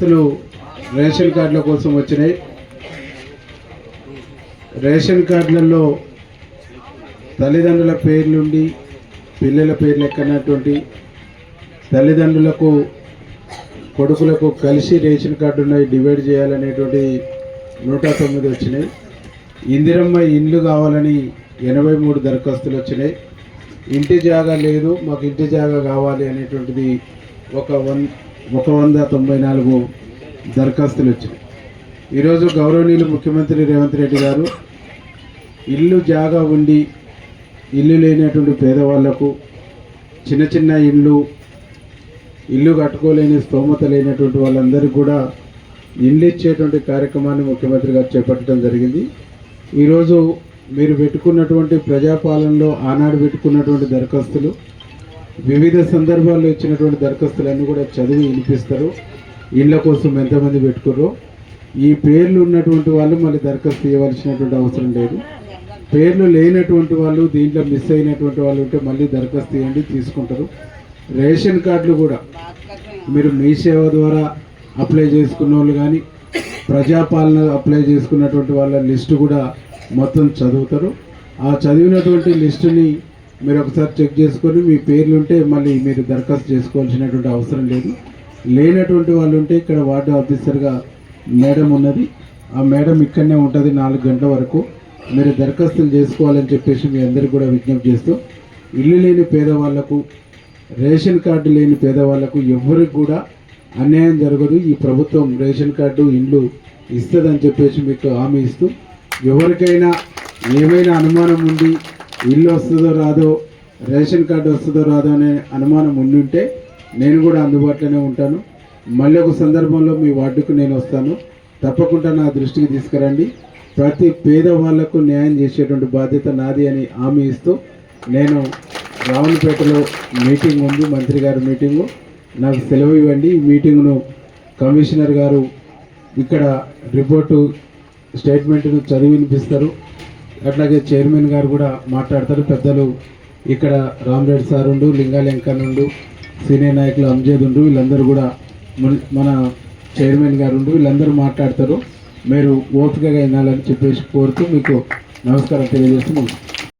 దరఖాస్తులు రేషన్ కార్డుల కోసం వచ్చినాయి. రేషన్ కార్డులలో తల్లిదండ్రుల పేర్లుండి పిల్లల పేర్లు ఎక్కనటువంటి తల్లిదండ్రులకు కొడుకులకు కలిసి రేషన్ కార్డు ఉన్నాయి డివైడ్ చేయాలనేటువంటి నూట తొమ్మిది వచ్చినాయి. ఇందిరమ్మ ఇండ్లు కావాలని ఎనభై మూడు దరఖాస్తులు వచ్చినాయి. ఇంటి జాగా లేదు మాకు ఇంటి జాగా కావాలి అనేటువంటిది ఒక వన్ ఒక వంద తొంభై నాలుగు దరఖాస్తులు వచ్చాయి ఈరోజు గౌరవనీయులు ముఖ్యమంత్రి రేవంత్ రెడ్డి గారు ఇల్లు జాగా ఉండి ఇల్లు లేనటువంటి పేదవాళ్ళకు చిన్న చిన్న ఇల్లు ఇల్లు కట్టుకోలేని స్తోమత లేనటువంటి వాళ్ళందరికీ కూడా ఇల్లు ఇచ్చేటువంటి కార్యక్రమాన్ని ముఖ్యమంత్రి గారు చేపట్టడం జరిగింది. ఈరోజు మీరు పెట్టుకున్నటువంటి ప్రజాపాలనలో ఆనాడు పెట్టుకున్నటువంటి దరఖాస్తులు వివిధ సందర్భాల్లో ఇచ్చినటువంటి దరఖాస్తులన్నీ కూడా చదివి వినిపిస్తారు. ఇళ్ళ కోసం ఎంతమంది పెట్టుకుర్రో ఈ పేర్లు ఉన్నటువంటి వాళ్ళు మళ్ళీ దరఖాస్తు ఇవ్వాల్సినటువంటి అవసరం లేదు. పేర్లు లేనటువంటి వాళ్ళు దీంట్లో మిస్ అయినటువంటి వాళ్ళు ఉంటే మళ్ళీ దరఖాస్తు ఇవ్వండి తీసుకుంటారు. రేషన్ కార్డులు కూడా మీరు మీ సేవ ద్వారా అప్లై చేసుకున్న వాళ్ళు కానీ ప్రజాపాలన అప్లై చేసుకున్నటువంటి వాళ్ళ లిస్టు కూడా మొత్తం చదువుతారు. ఆ చదివినటువంటి లిస్టుని మీరు ఒకసారి చెక్ చేసుకొని మీ పేర్లు ఉంటే మళ్ళీ మీరు దరఖాస్తు చేసుకోవాల్సినటువంటి అవసరం లేదు. లేనటువంటి వాళ్ళు ఉంటే ఇక్కడ వార్డు ఆఫీసర్గా మేడం ఉన్నది. ఆ మేడం ఇక్కడనే ఉంటుంది నాలుగు గంటల వరకు. మీరు దరఖాస్తులు చేసుకోవాలని చెప్పేసి మీ అందరికీ కూడా విజ్ఞప్తి చేస్తూ ఇల్లు లేని పేదవాళ్ళకు రేషన్ కార్డు లేని పేదవాళ్ళకు ఎవరికి కూడా అన్యాయం జరగదు. ఈ ప్రభుత్వం రేషన్ కార్డు ఇండ్లు ఇస్తుందని చెప్పేసి మీకు హామీ ఇస్తూ ఎవరికైనా ఏమైనా అనుమానం ఉండి ఇల్లు వస్తుందో రాదో రేషన్ కార్డు వస్తుందో రాదో అనే అనుమానం ఉండుంటే నేను కూడా అందుబాటులోనే ఉంటాను. మళ్ళీ ఒక సందర్భంలో మీ వార్డుకు నేను వస్తాను. తప్పకుండా నా దృష్టికి తీసుకురండి. ప్రతి పేదవాళ్ళకు న్యాయం చేసేటువంటి బాధ్యత నాది అని హామీ ఇస్తూ నేను రావులపేటలో మీటింగ్ ఉంది మంత్రి గారి మీటింగు. నాకు సెలవు ఇవ్వండి. ఈ మీటింగ్ను కమిషనర్ గారు ఇక్కడ రిపోర్టు స్టేట్మెంట్ను చదివి వినిపిస్తారు అట్లాగే చైర్మన్ గారు కూడా మాట్లాడతారు. పెద్దలు ఇక్కడ రామ్రెడ్డి సార్ ఉండు లింగాలెంకన్ ఉండు సీనియర్ నాయకులు అంజద్ ఉండు వీళ్ళందరూ కూడా మన- మన చైర్మన్ గారు ఉండు వీళ్ళందరూ మాట్లాడతారు. మీరు ఓపికగా వినాలని చెప్పేసి కోరుతూ మీకు నమస్కారం తెలియజేస్తూ